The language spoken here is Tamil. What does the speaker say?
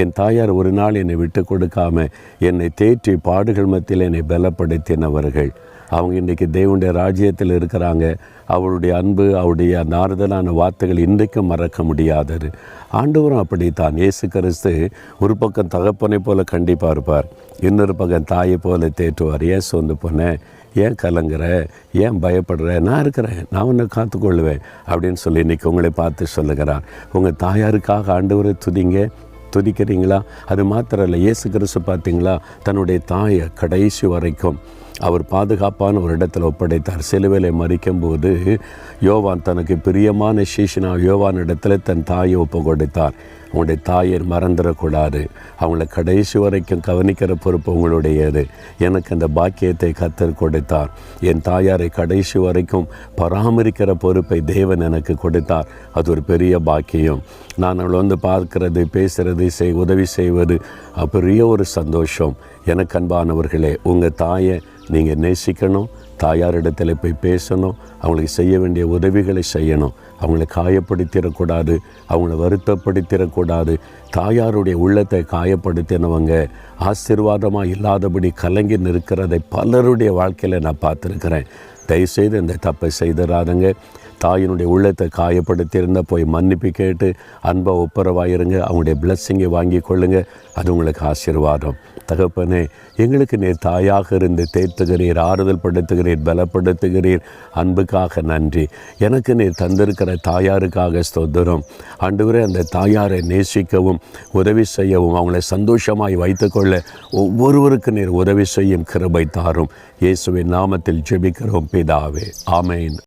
என் தாயார் ஒரு நாள் என்னை விட்டு கொடுக்காம என்னை தேற்றி பாடுகள் மத்தியில் என்னை பலப்படுத்தினவர்கள். அவங்க இன்றைக்கி தேவனுடைய ராஜ்யத்தில் இருக்கிறாங்க. அவருடைய அன்பு அவருடைய நாறுதலான வார்த்தைகள் இன்றைக்கும் மறக்க முடியாதது. ஆண்டவரும் அப்படித்தான். இயேசு கிறிஸ்து ஒரு பக்கம் தகப்பனை போல கண்டிப்பாக இருப்பார். இன்னொரு பக்கம் தாயை போல தேற்றுவார். ஏன் சொந்து போனேன் ஏன் கலங்குற? ஏன் பயப்படுற? நான் இருக்கிறேன். நான் உன்னை காத்துக்கொள்வேன் அப்படின்னு சொல்லி இன்றைக்கி உங்களை பார்த்து சொல்லுகிறார். உங்கள் தாயாருக்காக ஆண்டவரை துதிங்க. துதிக்கிறீங்களா? அது மாத்திரம் இல்லை இயேசு கிறிஸ்து பார்த்தீங்களா? தன்னுடைய தாயை கடைசி வரைக்கும் அவர் பாதுகாப்பான ஒரு இடத்துல ஒப்படைத்தார். சிலுவையில் மறிக்கும்போது யோவான் தனக்கு பிரியமான சீஷனா யோவான் இடத்துல தன் தாயை ஒப்பு கொடுத்தார் உங்களுடைய தாயை மறந்துடக்கூடாது. அவங்கள கடைசி வரைக்கும் கவனிக்கிற பொறுப்பு உங்களுடையது. எனக்கு அந்த பாக்கியத்தை கத்தர் கொடுத்தார். என் தாயாரை கடைசி வரைக்கும் பராமரிக்கிற பொறுப்பை தேவன் எனக்கு கொடுத்தார். அது ஒரு பெரிய பாக்கியம். நான் அவளை வந்து பார்க்கிறது பேசுகிறது செய் உதவி செய்வது பெரிய ஒரு சந்தோஷம். எனக்கு அன்பானவர்களே உங்கள் தாயை நீங்கள் நேசிக்கணும். தாயாரிடத்தில் போய் பேசணும் அவங்களுக்கு செய்ய வேண்டிய உதவிகளை செய்யணும். அவங்கள காயப்படுத்திடக்கூடாது அவங்கள வருத்தப்படுத்திடக்கூடாது. தாயாருடைய உள்ளத்தை காயப்படுத்தினவங்க ஆசீர்வாதமாக இல்லாதபடி கலங்கி நிற்கிறதை பலருடைய வாழ்க்கையில் நான் பார்த்துருக்கிறேன். தயவுசெய்து இந்த தப்பை செய்திடாதங்க தாயினுடைய உள்ளத்தை காயப்படுத்தியிருந்த போய் மன்னிப்பு கேட்டு அன்பை ஒப்புரவாயிருங்க. அவங்களுடைய பிளஸ்ஸிங்கை வாங்கி கொள்ளுங்கள் அது உங்களுக்கு ஆசீர்வாதம். தகப்பனே எங்களுக்கு நீர் தாயாக இருந்து தேர்த்துகிறீர் ஆறுதல் படுத்துகிறீர் பலப்படுத்துகிறீர். அன்புக்காக நன்றி. எனக்கு நீர் தந்திருக்கிற தாயாருக்காக ஸ்தோத்திரம். ஆண்டவரே அந்த தாயாரை நேசிக்கவும் உதவி செய்யவும் அவங்களை சந்தோஷமாய் வைத்துக்கொள்ள ஒவ்வொருவருக்கு நீர் உதவி செய்யும் கிருபை தாரும். இயேசுவின் நாமத்தில் ஜெபிக்கிறோம் பிதாவே. ஆமேன்.